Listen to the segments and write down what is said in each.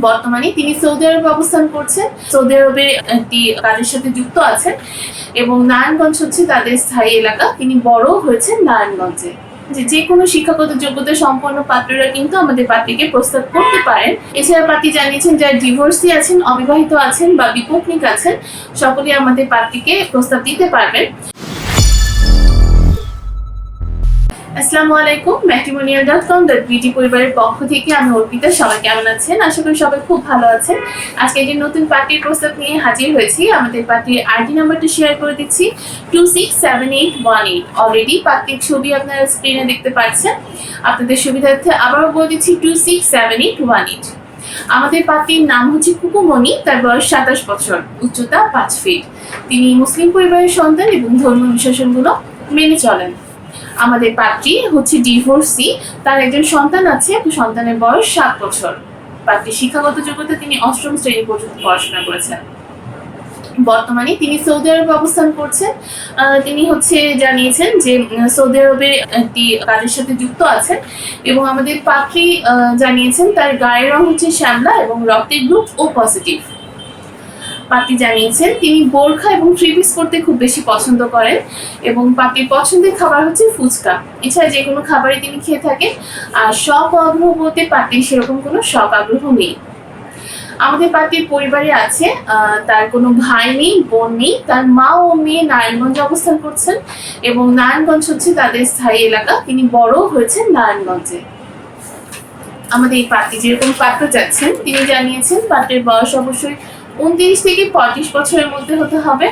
বর্তমানে তিনি সৌদি আরবে অবস্থান করছেন। সৌদি আরবে একটি কাজের সাথে যুক্ত আছেন এবং নারায়ণগঞ্জ হচ্ছে তাদের স্থায়ী এলাকা। তিনি বড় হয়েছেন নারায়ণগঞ্জে। যে যে কোনো শিক্ষাগত যোগ্যতা সম্পন্ন পাত্ররা কিন্তু আমাদের পাত্রীকে প্রস্তাব করতে পারেন। এছাড়া পাত্রী জানিয়েছেন, যারা ডিভোর্সি আছেন, অবিবাহিত আছেন বা বিপত্নিক আছেন, সকলেই আমাদের পাত্রীকে প্রস্তাব দিতে পারবেন। আসসালামু আলাইকুম ম্যাট্রিমোনিয়াল ডট কম ডট বিটি পরিবারের পক্ষ থেকে আমি অর্পিতা। সবাই কেমন আছেন? আশা করি সবাই খুব ভালো আছেন। আজকে একটি নতুন পার্টির প্রস্তাব নিয়ে হাজির হয়েছি। আমাদের পার্টির আইডি নাম্বারটা শেয়ার করে দিচ্ছি two six seven eight one eight already পার্টির ছবি আপনারা স্ক্রিনে দেখতে পাচ্ছেন। আপনাদের সুবিধার্থে আবারও বলে দিচ্ছি two six seven eight one eight আমাদের পাত্রীর নাম হচ্ছে কুকুমণি, তার বয়স সাতাশ বছর, উচ্চতা পাঁচ ফিট তিনি মুসলিম পরিবারের সন্তান এবং ধর্মীয় বিশেষণগুলো মেনে চলেন। আমাদের পাত্রী হচ্ছে ডিভোর্সি তার একজন সন্তান আছে সন্তানের বয়স সাত বছর। পাত্রী শিক্ষাগত যোগ্যতা তিনি অষ্টম শ্রেণি পর্যন্ত পড়াশোনা করেছেন। বর্তমানে তিনি সৌদি আরবে অবস্থান করছেন। তিনি হচ্ছে জানিয়েছেন যে সৌদি আরবে একটি কাজের সাথে যুক্ত আছেন এবং আমাদের আহ, জানিয়েছেন তার গায়ের রং হচ্ছে শ্যামলা এবং রক্তের গ্রুপ ও পজিটিভ। পাত্রী জানিয়েছেন। তিনি বোরখা এবং থ্রি পিস পরতে খুব বেশি পছন্দ করেন এবং পাতির পছন্দের খাবার হচ্ছে ফুচকা। এছাড়া যে কোনো খাবারই তিনি খেয়ে থাকেন। আর শখ আগ্রহ বলতে পাত্রীর সেরকম কোনো শখ আগ্রহ নেই। আমাদের পাত্রীর পরিবারে আছে তার কোনো ভাই নেই, বোন নেই, তার মা ও মেয়ে নারায়ণগঞ্জে অবস্থান করছেন এবং নারায়ণগঞ্জ হচ্ছে তাদের স্থায়ী এলাকা। তিনি বড় হয়েছেন নারায়ণগঞ্জে। আমাদের এই পাত্রী যেরকম পাত্র যাচ্ছেন তিনি জানিয়েছেন পাত্রের বয়স অবশ্যই উনত্রিশ থেকে পঁয়ত্রিশ বছরের মধ্যে হতে হবে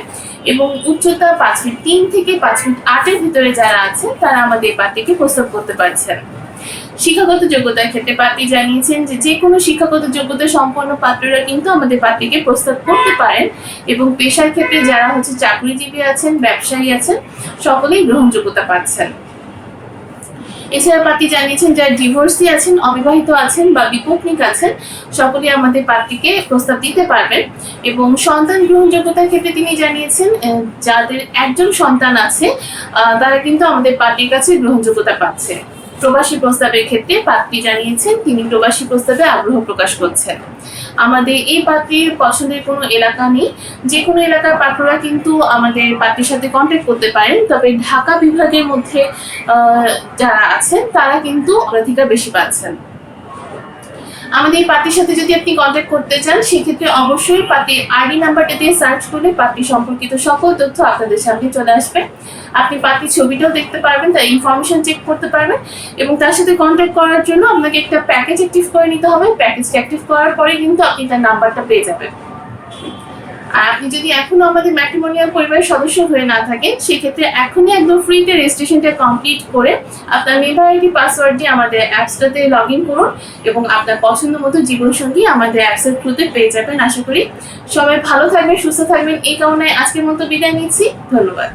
এবং উচ্চতা পাঁচ ফিট তিন থেকে পাঁচ ফিট আটের ভিতরে যারা আছে, তারা আমাদের পাত্রীকে প্রস্তাব করতে পারছেন। শিক্ষাগত যোগ্যতার ক্ষেত্রে পাত্রী জানিয়েছেন যে যে কোনো শিক্ষাগত যোগ্যতা সম্পন্ন পাত্ররা কিন্তু আমাদের পাত্রীকে প্রস্তাব করতে পারেন এবং পেশার ক্ষেত্রে যারা হচ্ছে চাকরিজীবী আছেন, ব্যবসায়ী আছেন, সকলেই গ্রহণযোগ্যতা পাচ্ছেন। এছাড়া পার্টি জানিয়েছেন যারা ডিভোর্সি আছেন, অবিবাহিত আছেন বা বিপত্নিক আছেন সকলেই আমাদের পার্টিকে প্রস্তাব দিতে পারবেন। এবং সন্তান গ্রহণযোগ্যতার ক্ষেত্রে তিনি জানিয়েছেন যাদের একজন সন্তান আছে তারা কিন্তু আমাদের পার্টির কাছে গ্রহণযোগ্যতা পাচ্ছে। প্রবাসী প্রস্তাবের ক্ষেত্রে পাত্রী জানিয়েছেন, তিনি প্রবাসী প্রস্তাবে আগ্রহ প্রকাশ করছেন। আমাদের এই পাত্রীর পছন্দের কোনো এলাকা নেই। যে কোনো এলাকার পাত্ররা কিন্তু আমাদের পাত্রীর সাথে কন্ট্যাক্ট করতে পারেন। তবে ঢাকা বিভাগের মধ্যে যারা আছেন, তারা কিন্তু অগ্রাধিকার বেশি পাচ্ছেন। আমাদের পার্টির সাথে যদি আপনি কন্ট্যাক্ট করতে চান, সেক্ষেত্রে অবশ্যই পার্টির আইডি নাম্বারটা দিয়ে সার্চ করলে পার্টি সম্পর্কিত সকল তথ্য আপনাদের সামনে চলে আসবে। আপনি পার্টির ছবিটাও দেখতে পারবেন, তার ইনফরমেশন চেক করতে পারবেন এবং তার সাথে কন্ট্যাক্ট করার জন্য আপনাকে একটা প্যাকেজ অ্যাক্টিভ করে নিতে হবে। প্যাকেজটা অ্যাক্টিভ করার পরে কিন্তু আপনি তার নাম্বারটা পেয়ে যাবেন। আর আপনি যদি এখনও আমাদের ম্যাট্রিমোনিয়াল পরিবারের সদস্য হয়ে না থাকেন, সেক্ষেত্রে এখনই একদম ফ্রিতে রেজিস্ট্রেশনটা কমপ্লিট করে আপনার মেম্বার আইডি পাসওয়ার্ড দিয়ে আমাদের অ্যাপসটাতে লগ ইন করুন এবং আপনার পছন্দ মতো জীবনসঙ্গী আমাদের অ্যাপসের থ্রুতে পেয়ে যাবেন। আশা করি সবাই ভালো থাকবেন, সুস্থ থাকবেন। এই কারণে আজকের মতো বিদায় নিচ্ছি। ধন্যবাদ।